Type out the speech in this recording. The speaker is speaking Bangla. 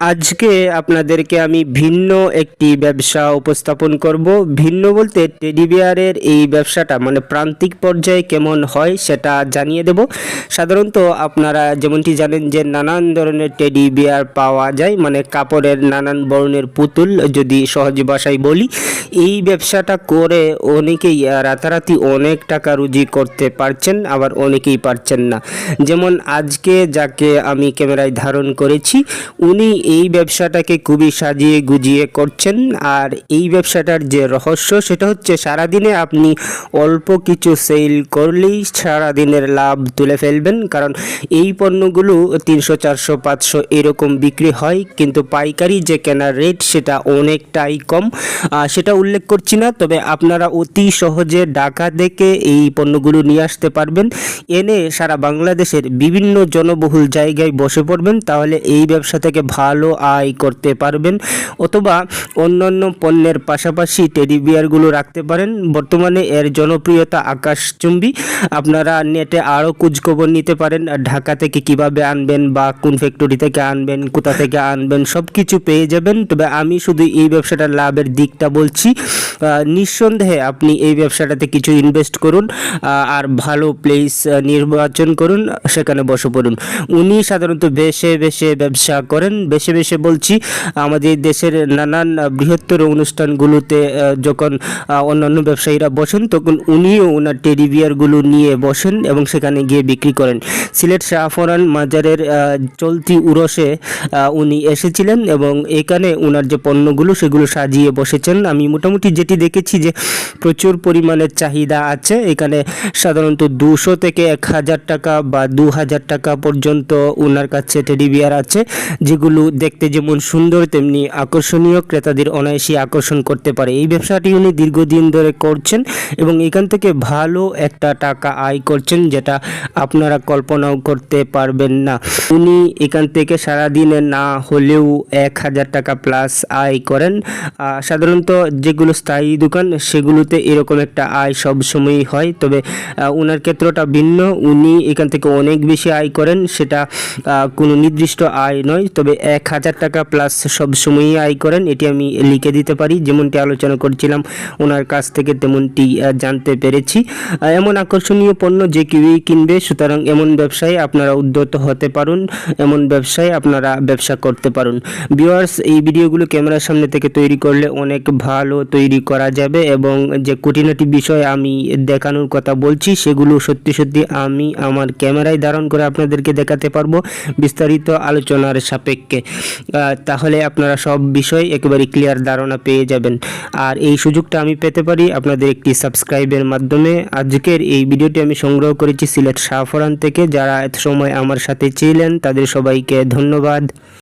আজকে আপনাদেরকে আমি ভিন্ন একটি ব্যবসা উপস্থাপন করব। ভিন্ন বলতে টেডি বিয়ারের এই ব্যবসাটা মানে প্রান্তিক পর্যায়ে কেমন হয় সেটা জানিয়ে দেব। সাধারণত আপনারা যেমনটি জানেন যে নানান ধরনের টেডি বিয়ার পাওয়া যায় মানে কাপড়ের নানান বর্ণের পুতুল যদি সহজ ভাষায় বলি। এই ব্যবসাটা করে অনেকেই রাতারাতি অনেক টাকা রুজি করতে পারছেন, আবার অনেকেই পারছেন না। যেমন আজকে যাকে আমি ক্যামেরায় ধারণ করেছি, উনি এই ব্যবসাটাকে খুবই সাজিয়ে গুজিয়ে করছেন। আর এই ব্যবসাটার যে রহস্য, সেটা হচ্ছে সারাদিনে আপনি অল্প কিছু সেল করলেই সারাদিনের লাভ তুলে ফেলবেন। কারণ এই পণ্যগুলো তিনশো, চারশো, পাঁচশো এরকম বিক্রি হয়। কিন্তু পাইকারি যে কেনার রেট, সেটা অনেকটাই কম। সেটা উল্লেখ করছি না, তবে আপনারা অতি সহজে ঢাকা থেকে এই পণ্যগুলো নিয়ে আসতে পারবেন। এনে সারা বাংলাদেশের বিভিন্ন জনবহুল জায়গায় বসে পড়বেন। তাহলে এই ব্যবসা থেকে ভালো আয় করতে পারবেন অথবা অন্যান্য পণ্যের পাশাপাশি টেডি বিয়ারগুলো রাখতে পারেন। বর্তমানে এর জনপ্রিয়তা আকাশচুম্বী। আপনারা নেটে আরও খোঁজখবর নিতে পারেন, ঢাকা থেকে কীভাবে আনবেন বা কোন ফ্যাক্টরি থেকে আনবেন, কোথা থেকে আনবেন সব কিছু পেয়ে যাবেন। তবে আমি শুধু এই ব্যবসাটার লাভের দিকটা বলছি। নিঃসন্দেহে আপনি এই ব্যবসাটাতে কিছু ইনভেস্ট করুন আর ভালো প্লেস নির্বাচন করুন, সেখানে বসে পড়ুন। উনি সাধারণত বেশে বেশে ব্যবসা করেন, বেশে বেশে বলছি, আমাদের দেশের নানান বৃহত্তর অনুষ্ঠানগুলোতে যখন অন্যান্য ব্যবসায়ীরা বসেন, তখন উনিও ওনার টেডি বিয়ারগুলো নিয়ে বসেন এবং সেখানে গিয়ে বিক্রি করেন। সিলেট শাহফরান মাজারের চলতি উরসে উনি এসেছিলেন এবং এখানে ওনার যে পণ্যগুলো, সেগুলো সাজিয়ে বসেছেন। আমি মোটামুটি যেটি দেখেছি যে, প্রচুর পরিমাণে চাহিদা আছে। এখানে সাধারণত দুশো থেকে এক হাজার টাকা বা দু হাজার টাকা পর্যন্ত ওনার কাছে টেডি বিয়ার আছে, যেগুলো দেখতে যেমন সুন্দর, তেমনি আকর্ষণীয় ক্রেতাদের অনায়াসী আকর্ষণ করতে পারে। এই ব্যবসাটি উনি দীর্ঘদিন ধরে করছেন এবং এখান থেকে ভালো একটা টাকা আয় করছেন যেটা আপনারা কল্পনাও করতে পারবেন না। উনি এখান থেকে সারাদিনে না হলেও এক হাজার টাকা প্লাস আয় করেন। সাধারণত যেগুলো স্থায়ী দোকান সেগুলোতে এরকম একটা আয় সব সময়ই হয়। তবে ওনার ক্ষেত্রটা ভিন্ন। উনি এখান থেকে অনেক বেশি আয় করেন, সেটা কোনো নির্দিষ্ট আয় নয়। তবে এক হাজার টাকা প্লাস সব সময়ই আয় করেন, এটি আমি লিখে দিতে পারি। যেমনটি আলোচনা করছিলাম, ওনার কাছ থেকে তেমনটি জানতে পেরেছি। এমন আকর্ষণীয় পণ্য যে কেউই কিনবে, সুতরাং এমন ব্যবসায় আপনারা উদ্যত হতে পারুন, এমন ব্যবসায় আপনারা ব্যবসা করতে পারুন। ভিউয়ার্স এই ভিডিওগুলো ক্যামেরার সামনে থেকে তৈরি করলে অনেক ভালো তৈরি করা যাবে এবং যে খুঁটিনাটি বিষয় আমি দেখানোর কথা বলছি, সেগুলো সত্যি সত্যি আমি আমার ক্যামেরায় ধারণ করে আপনাদেরকে দেখাতে পারব বিস্তারিত আলোচনার সাপেক্ষে। তাহলে আপনারা সব বিষয় একেবারে ক্লিয়ার ধারণা পেয়ে যাবেন। আর এই সুযোগটা আমি পেতে পারি আপনাদের একটি সাবস্ক্রাইবের মাধ্যমে। আজকের এই ভিডিওটি আমি সংগ্রহ করেছি সিলেট শাহফরান থেকে। যারা এত সময় আমার সাথে ছিলেন, তাদের সবাইকে ধন্যবাদ।